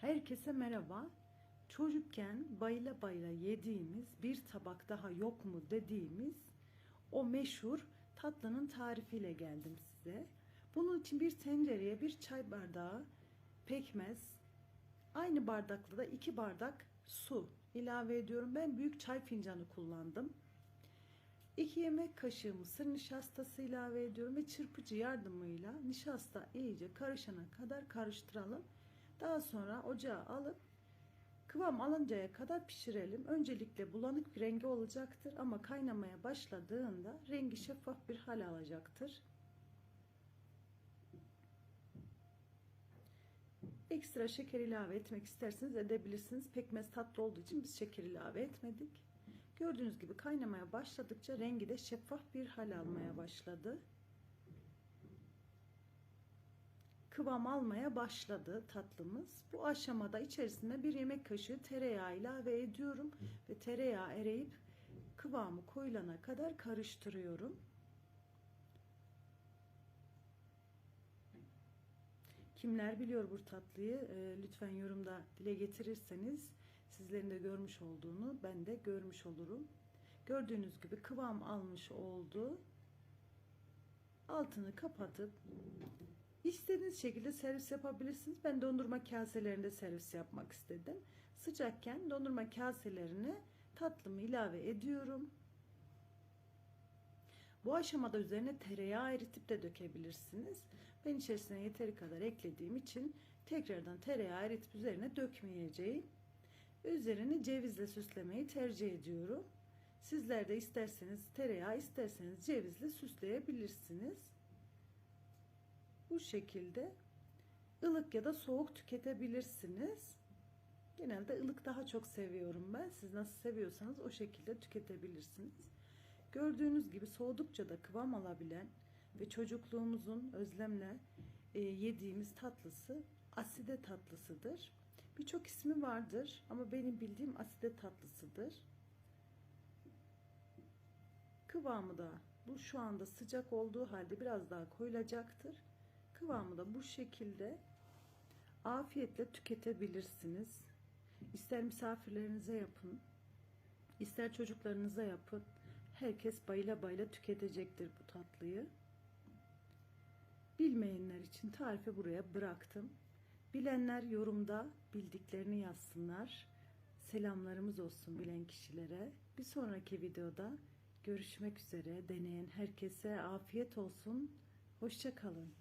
Herkese merhaba. Çocukken bayıla bayıla yediğimiz bir tabak daha yok mu dediğimiz o meşhur tatlının tarifiyle geldim size. Bunun için bir tencereye bir çay bardağı pekmez, aynı bardakla da iki bardak su ilave ediyorum. Ben büyük çay fincanı kullandım. 2 yemek kaşığı mısır nişastası ilave ediyorum ve çırpıcı yardımıyla nişasta iyice karışana kadar karıştıralım. Daha sonra ocağa alıp kıvam alıncaya kadar pişirelim. Öncelikle bulanık bir rengi olacaktır ama kaynamaya başladığında rengi şeffaf bir hal alacaktır. Ekstra şeker ilave etmek isterseniz edebilirsiniz. Pekmez tatlı olduğu için biz şeker ilave etmedik. Gördüğünüz gibi kaynamaya başladıkça rengi de şeffaf bir hal almaya başladı. Kıvam almaya başladı tatlımız. Bu aşamada içerisine bir yemek kaşığı tereyağı ilave ediyorum ve tereyağı eriyip kıvamı koyulana kadar karıştırıyorum. Kimler biliyor bu tatlıyı? E, lütfen yorumda dile getirirseniz sizlerin de görmüş olduğunu ben de görmüş olurum. Gördüğünüz gibi kıvam almış oldu. Altını kapatıp istediğiniz şekilde servis yapabilirsiniz. Ben dondurma kaselerinde servis yapmak istedim. Sıcakken dondurma kaselerine tatlımı ilave ediyorum. Bu aşamada üzerine tereyağı eritip de dökebilirsiniz. Ben içerisine yeteri kadar eklediğim için tekrardan tereyağı eritip üzerine dökmeyeceğim. Üzerini cevizle süslemeyi tercih ediyorum. Sizler de isterseniz tereyağı isterseniz cevizle süsleyebilirsiniz. Bu şekilde ılık ya da soğuk tüketebilirsiniz. Genelde ılık daha çok seviyorum ben. Siz nasıl seviyorsanız o şekilde tüketebilirsiniz. Gördüğünüz gibi soğudukça da kıvam alabilen ve çocukluğumuzun özlemle e, yediğimiz tatlısı aside tatlısıdır. Birçok ismi vardır ama benim bildiğim aside tatlısıdır. Kıvamı da bu şu anda sıcak olduğu halde biraz daha koyulacaktır. Kıvamı da bu şekilde afiyetle tüketebilirsiniz. İster misafirlerinize yapın, ister çocuklarınıza yapın. Herkes bayıla bayıla tüketecektir bu tatlıyı. Bilmeyenler için tarifi buraya bıraktım. Bilenler yorumda bildiklerini yazsınlar. Selamlarımız olsun bilen kişilere. Bir sonraki videoda görüşmek üzere. Deneyen herkese afiyet olsun. Hoşçakalın.